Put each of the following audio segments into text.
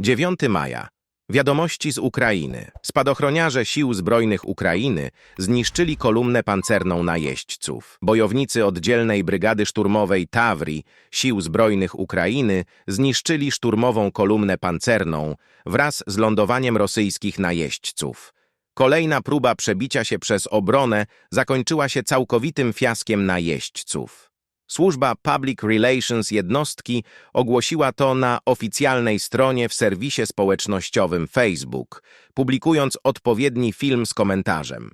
9 maja. Wiadomości z Ukrainy. Spadochroniarze Sił Zbrojnych Ukrainy zniszczyli kolumnę pancerną najeźdźców. Bojownicy oddzielnej Brygady Szturmowej Tawri Sił Zbrojnych Ukrainy zniszczyli szturmową kolumnę pancerną wraz z lądowaniem rosyjskich najeźdźców. Kolejna próba przebicia się przez obronę zakończyła się całkowitym fiaskiem najeźdźców. Służba Public Relations jednostki ogłosiła to na oficjalnej stronie w serwisie społecznościowym Facebook, publikując odpowiedni film z komentarzem.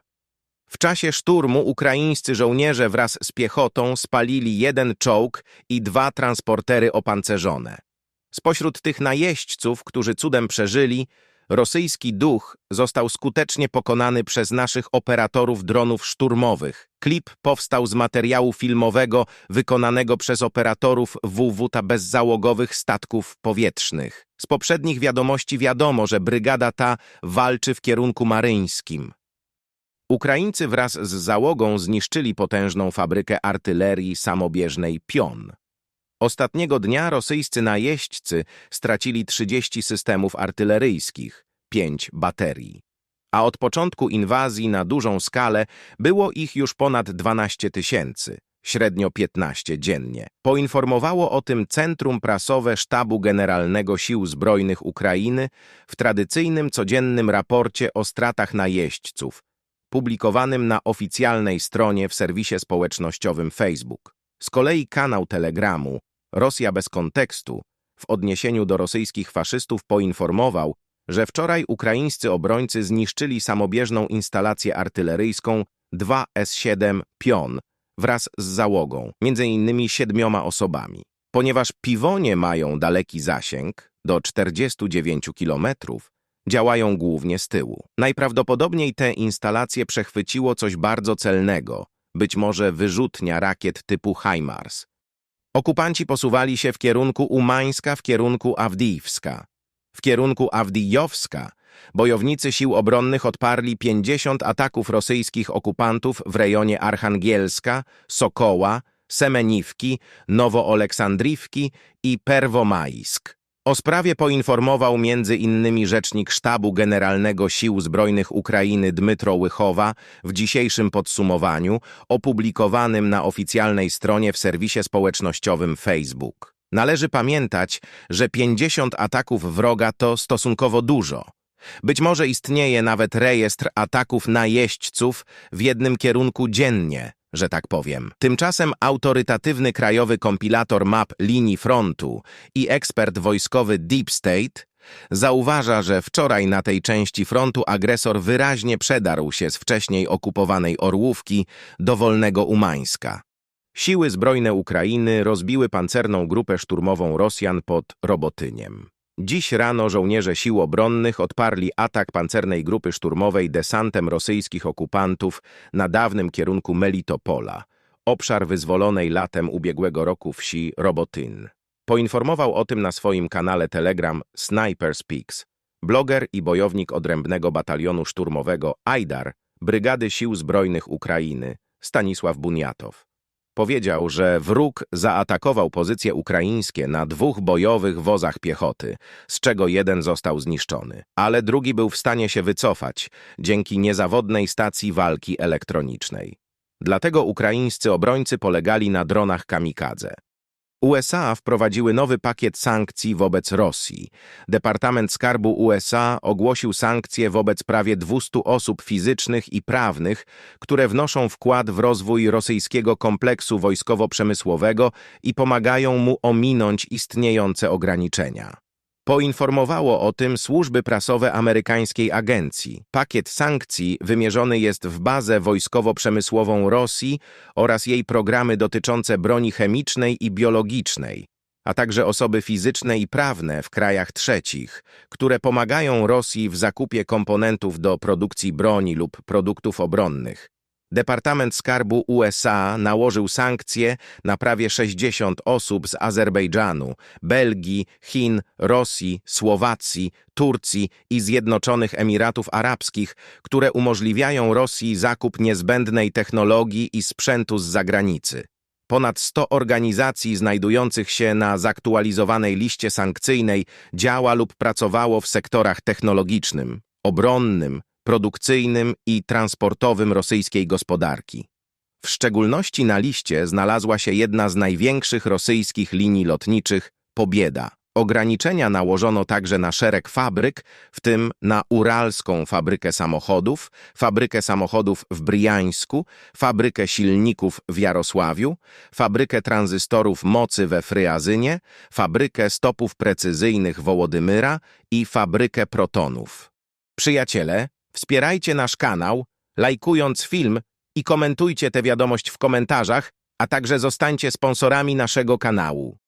W czasie szturmu ukraińscy żołnierze wraz z piechotą spalili jeden czołg i dwa transportery opancerzone. Spośród tych najeźdźców, którzy cudem przeżyli, rosyjski duch został skutecznie pokonany przez naszych operatorów dronów szturmowych. Klip powstał z materiału filmowego wykonanego przez operatorów WWTA bezzałogowych statków powietrznych. Z poprzednich wiadomości wiadomo, że brygada ta walczy w kierunku maryńskim. Ukraińcy wraz z załogą zniszczyli potężną fabrykę artylerii samobieżnej Pion. Ostatniego dnia rosyjscy najeźdźcy stracili 30 systemów artyleryjskich, 5 baterii. A od początku inwazji na dużą skalę było ich już ponad 12 tysięcy, średnio 15 dziennie. Poinformowało o tym Centrum Prasowe Sztabu Generalnego Sił Zbrojnych Ukrainy w tradycyjnym codziennym raporcie o stratach najeźdźców, publikowanym na oficjalnej stronie w serwisie społecznościowym Facebook. Z kolei kanał Telegramu Rosja bez kontekstu w odniesieniu do rosyjskich faszystów poinformował, że wczoraj ukraińscy obrońcy zniszczyli samobieżną instalację artyleryjską 2S-7 Pion wraz z załogą, między innymi siedmioma osobami. Ponieważ piwonie mają daleki zasięg, do 49 kilometrów, działają głównie z tyłu. Najprawdopodobniej te instalacje przechwyciło coś bardzo celnego, być może wyrzutnia rakiet typu HIMARS. Okupanci posuwali się w kierunku Umańska, w kierunku Awdijiwska. W kierunku Awdijowska bojownicy sił obronnych odparli 50 ataków rosyjskich okupantów w rejonie Archangielska, Sokoła, Semeniwki, Nowooleksandriwki i Perwomaisk. O sprawie poinformował innymi rzecznik Sztabu Generalnego Sił Zbrojnych Ukrainy Dmytro Łychowa w dzisiejszym podsumowaniu opublikowanym na oficjalnej stronie w serwisie społecznościowym Facebook. Należy pamiętać, że 50 ataków wroga to stosunkowo dużo. Być może istnieje nawet rejestr ataków najeźdźców w jednym kierunku dziennie, że tak powiem. Tymczasem autorytatywny krajowy kompilator map linii frontu i ekspert wojskowy Deep State zauważa, że wczoraj na tej części frontu agresor wyraźnie przedarł się z wcześniej okupowanej Orłówki do wolnego Umańska. Siły zbrojne Ukrainy rozbiły pancerną grupę szturmową Rosjan pod Robotyniem. Dziś rano żołnierze sił obronnych odparli atak pancernej grupy szturmowej desantem rosyjskich okupantów na dawnym kierunku Melitopola, obszar wyzwolonej latem ubiegłego roku wsi Robotyn. Poinformował o tym na swoim kanale Telegram Sniper Speaks, bloger i bojownik odrębnego batalionu szturmowego Ajdar Brygady Sił Zbrojnych Ukrainy Stanisław Buniatow. Powiedział, że wróg zaatakował pozycje ukraińskie na dwóch bojowych wozach piechoty, z czego jeden został zniszczony, ale drugi był w stanie się wycofać dzięki niezawodnej stacji walki elektronicznej. Dlatego ukraińscy obrońcy polegali na dronach kamikadze. USA wprowadziły nowy pakiet sankcji wobec Rosji. Departament Skarbu USA ogłosił sankcje wobec prawie 200 osób fizycznych i prawnych, które wnoszą wkład w rozwój rosyjskiego kompleksu wojskowo-przemysłowego i pomagają mu ominąć istniejące ograniczenia. Poinformowało o tym służby prasowe amerykańskiej agencji. Pakiet sankcji wymierzony jest w bazę wojskowo-przemysłową Rosji oraz jej programy dotyczące broni chemicznej i biologicznej, a także osoby fizyczne i prawne w krajach trzecich, które pomagają Rosji w zakupie komponentów do produkcji broni lub produktów obronnych. Departament Skarbu USA nałożył sankcje na prawie 60 osób z Azerbejdżanu, Belgii, Chin, Rosji, Słowacji, Turcji i Zjednoczonych Emiratów Arabskich, które umożliwiają Rosji zakup niezbędnej technologii i sprzętu z zagranicy. Ponad 100 organizacji znajdujących się na zaktualizowanej liście sankcyjnej działa lub pracowało w sektorach technologicznym, obronnym, produkcyjnym i transportowym rosyjskiej gospodarki. W szczególności na liście znalazła się jedna z największych rosyjskich linii lotniczych Pobieda. Ograniczenia nałożono także na szereg fabryk, w tym na Uralską Fabrykę Samochodów, Fabrykę Samochodów w Briańsku, Fabrykę Silników w Jarosławiu, Fabrykę Tranzystorów Mocy we Fryazynie, Fabrykę Stopów Precyzyjnych Wołodymyra i Fabrykę Protonów. Przyjaciele, wspierajcie nasz kanał, lajkując film i komentujcie tę wiadomość w komentarzach, a także zostańcie sponsorami naszego kanału.